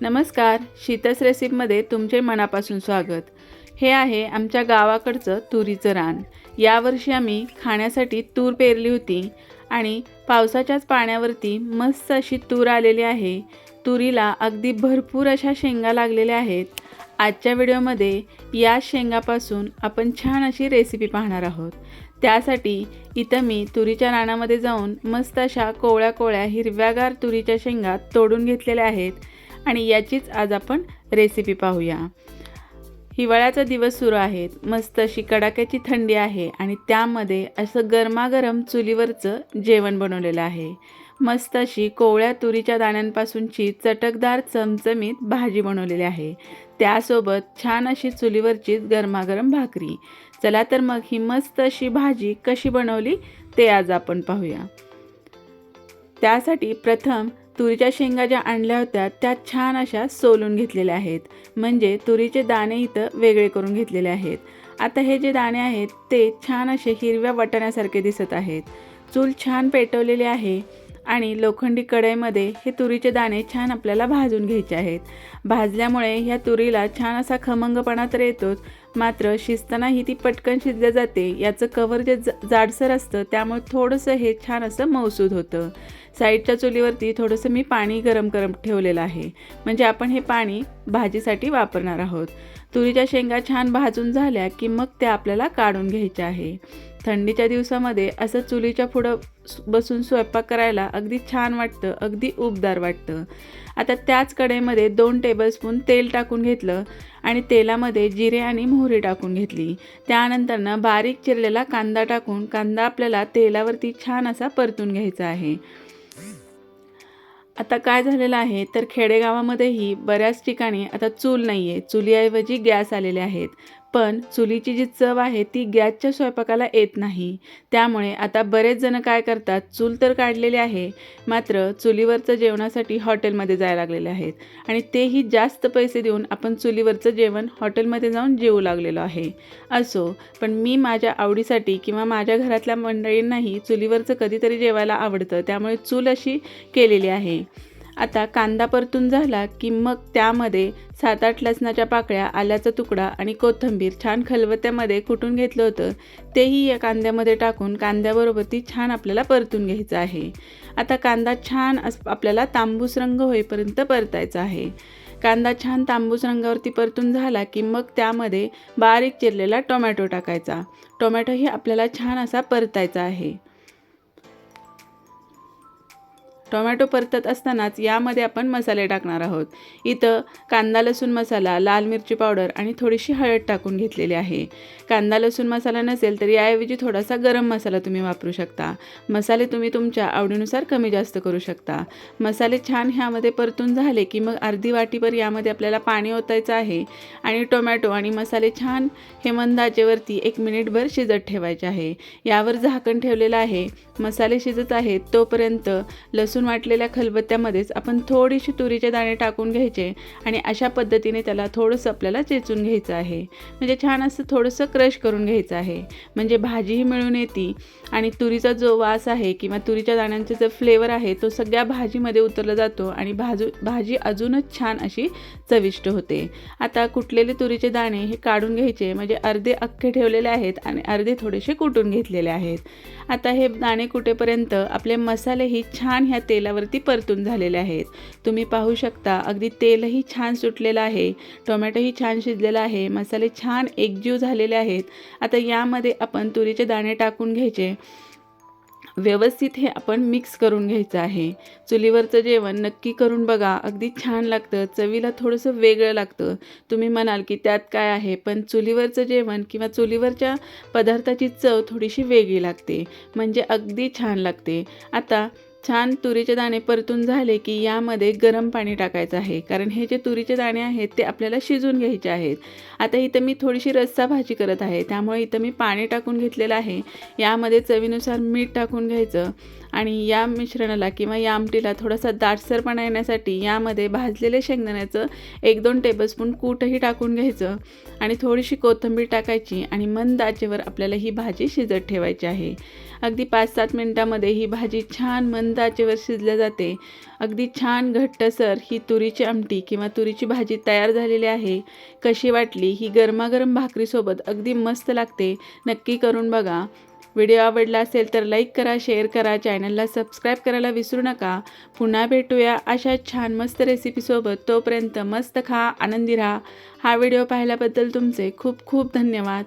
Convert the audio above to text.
नमस्कार शीतस रेसिपीमध्ये तुमचे मनापासून स्वागत. हे आहे आमच्या गावाकडचं तुरीचं रान. यावर्षी आम्ही खाण्यासाठी तूर पेरली होती आणि पावसाच्याच पाण्यावरती मस्त अशी तूर आलेली आहे. तुरीला अगदी भरपूर अशा शेंगा लागलेल्या आहेत. आजच्या व्हिडिओमध्ये या शेंगापासून आपण छान अशी रेसिपी पाहणार आहोत. त्यासाठी इथं मी तुरीच्या रानामध्ये जाऊन मस्त अशा कोवळ्या कोवळ्या हिरव्यागार तुरीच्या शेंगा तोडून घेतलेल्या आहेत. आणि याचीच आज आपण रेसिपी पाहूया. हिवाळ्याचा दिवस सुरू आहेत मस्त अशी कडाक्याची थंडी आहे आणि त्यामध्ये असं गरमागरम चुलीवरचं जेवण बनवलेलं आहे. मस्त अशी कोवळ्या तुरीच्या दाण्यांपासूनची चटकदार चमचमीत भाजी बनवलेली आहे. त्यासोबत छान अशी चुलीवरचीच गरमागरम भाकरी. चला तर मग ही मस्त अशी भाजी कशी बनवली ते आज आपण पाहूया. त्यासाठी प्रथम तुरीच्या शेंगा ज्या आणल्या होत्या त्या छान अशा सोलून घेतलेल्या आहेत. म्हणजे तुरीचे दाणे इथं वेगळे करून घेतलेले आहेत. आता हे जे दाणे आहेत ते छान असे हिरव्या वाटाण्यासारखे दिसत आहेत. चूल छान पेटवलेली आहे आणि लोखंडी कढईमध्ये हे तुरीचे दाणे छान आपल्याला भाजून घ्यायचे आहेत. भाजल्यामुळे ह्या तुरीला छान असा खमंगपणा तर येतोच मात्र शिजतानाही ती पटकन शिजल्या जाते. याचं कवर जे जाडसर असतं त्यामुळे थोडंसं हे छान असं मौसूद होतं. साईडच्या चुलीवरती थोडंसं मी पाणी गरम गरम ठेवलेलं आहे. म्हणजे आपण हे पाणी भाजीसाठी वापरणार आहोत. तुरीच्या शेंगा छान भाजून झाल्या की मग त्या आपल्याला काढून घ्यायच्या आहे. थंडीच्या दिवसामध्ये असं चुलीच्या पुढं बसून स्वयंपाक करायला अगदी छान वाटतं अगदी उबदार वाटतं. आता त्याच कडेमध्ये दोन टेबलस्पून तेल टाकून घेतलं. आणि तेलामध्ये जिरे आणि मोहरी टाकून घेतली. त्यानंतरनं बारीक चिरलेला कांदा टाकून कांदा आपल्याला तेलावरती छान असा परतून घ्यायचा आहे. आता काय झालेलं आहे? तर खेडेगावामध्येही बऱ्याच ठिकाणी आता चूल नाही आहे चुलीऐवजी गॅस आलेले आहेत. पण चुलीची जी चव आहे ती गॅसच्या स्वयंपाकाला येत नाही. त्यामुळे आता बरेच जण काय करतात चूल तर काढलेली आहे मात्र चुलीवरचं जेवणासाठी हॉटेलमध्ये जायला लागलेले आहेत. आणि तेही जास्त पैसे देऊन आपण चुलीवरचं जेवण हॉटेलमध्ये जाऊन जेवू लागलेलो आहे. असो पण मी माझ्या आवडीसाठी किंवा माझ्या घरातल्या मंडळींनाही चुलीवरचं कधीतरी जेवायला आवडतं त्यामुळे चूल अशी केलेली आहे. आता कांदा परतून झाला की मग त्यामध्ये सात आठ लसणाच्या पाकळ्या आल्याचा तुकडा आणि कोथिंबीर छान खलबत्त्यामध्ये कुटून घेतलं होतं. तेही या कांद्यामध्ये टाकून कांद्याबरोबर ती छान आपल्याला परतून घ्यायचं आहे. आता कांदा छान अस आपल्याला तांबूस रंग होईपर्यंत परतायचा आहे. कांदा छान तांबूस रंगावरती परतून झाला की मग त्यामध्ये बारीक चिरलेला टोमॅटो टाकायचा. टोमॅटोही आपल्याला छान असा परतायचा आहे. टोमॅटो परतत असतानाच यामध्ये आपण मसाले टाकणार आहोत. इथं कांदा लसूण मसाला लाल मिरची पावडर आणि थोडीशी हळद टाकून घेतलेली आहे. कांदा लसूण मसाला नसेल तर याऐवजी थोडासा गरम मसाला तुम्ही वापरू शकता. मसाले तुम्ही तुमच्या आवडीनुसार कमी जास्त करू शकता. मसाले छान ह्यामध्ये परतून झाले की मग अर्धी वाटीभर यामध्ये आपल्याला पाणी ओतायचं आहे आणि टोमॅटो आणि मसाले छान हे मंदाचेवरती एक मिनिटभर शिजत ठेवायचे आहे. यावर झाकण ठेवलेलं आहे. मसाले शिजत आहेत तोपर्यंत लसूण वाटलेल्या खलबत्त्यामध्येच आपण थोडीशी तुरीचे दाणे टाकून घ्यायचे आणि अशा पद्धतीने त्याला थोडंसं आपल्याला चेचून घ्यायचं आहे. म्हणजे छान असं थोडंसं क्रश करून घ्यायचं आहे. म्हणजे भाजीही मिळून येते आणि तुरीचा जो वास आहे किंवा तुरीच्या दाण्यांचा जो फ्लेवर आहे तो सगळ्या भाजीमध्ये उतरला जातो आणि भाजू भाजी अजूनच छान अशी चविष्ट होते. आता कुटलेले तुरीचे दाणे हे काढून घ्यायचे म्हणजे अर्धे अख्खे ठेवलेले आहेत आणि अर्धे थोडेसे कुटून घेतलेले आहेत. आता हे दाणे कुटेपर्यंत आपले मसालेही छान ह्या तेलावरती परतून झालेले आहेत. तुम्ही पाहू शकता अगदी तेलही छान सुटलेलं आहे टोमॅटोही छान शिजलेला आहे मसाले छान एकजीव झालेले आहेत. आता यामध्ये आपण तुरीचे दाणे टाकून घ्यायचे. व्यवस्थित हे आपण मिक्स करून घ्यायचं आहे. चुलीवरचं जेवण नक्की करून बघा अगदी छान लागतं चवीला थोडंसं वेगळं लागतं. तुम्ही म्हणाल की त्यात काय आहे पण चुलीवरचं जेवण किंवा चुलीवरच्या पदार्थाची चव थोडीशी वेगळी लागते म्हणजे अगदी छान लागते. आता छान तुरीचे दाणे परतून झाले की यामध्ये गरम पाणी टाकायचं आहे. कारण हे जे तुरीचे दाणे आहेत ते आपल्याला शिजून घ्यायचे आहेत. आता इथं मी थोडीशी रस्सा भाजी करत आहे. त्यामुळे इथं मी पाणी टाकून घेतलेलं आहे. यामध्ये चवीनुसार मीठ टाकून घ्यायचं. आणि या मिश्रणाला किंवा या आमटीला थोडासा दाटसरपणा येण्यासाठी यामध्ये भाजलेले शेंगदाण्याचं एक दोन टेबलस्पून कूटही टाकून घ्यायचं. आणि थोडीशी कोथिंबीर टाकायची आणि मंद आचेवर आपल्याला ही भाजी शिजत ठेवायची आहे. अगदी पाच सात मिनटामध्ये ही भाजी छान मंद आचेवर शिजल्या जाते. अगदी छान घट्टसर ही तुरीची आमटी किंवा तुरीची भाजी तयार झालेली आहे. कशी वाटली ही गरमागरम भाकरीसोबत अगदी मस्त लागते. नक्की करून बघा. व्हिडिओ आवडला असेल तर लाईक करा शेअर करा चॅनलला सबस्क्राईब करायला विसरू नका. पुन्हा भेटूया अशा छान मस्त रेसिपीसोबत तोपर्यंत मस्त खा आनंदी राहा. हा व्हिडिओ पाहिल्याबद्दल तुमचे खूप खूप धन्यवाद.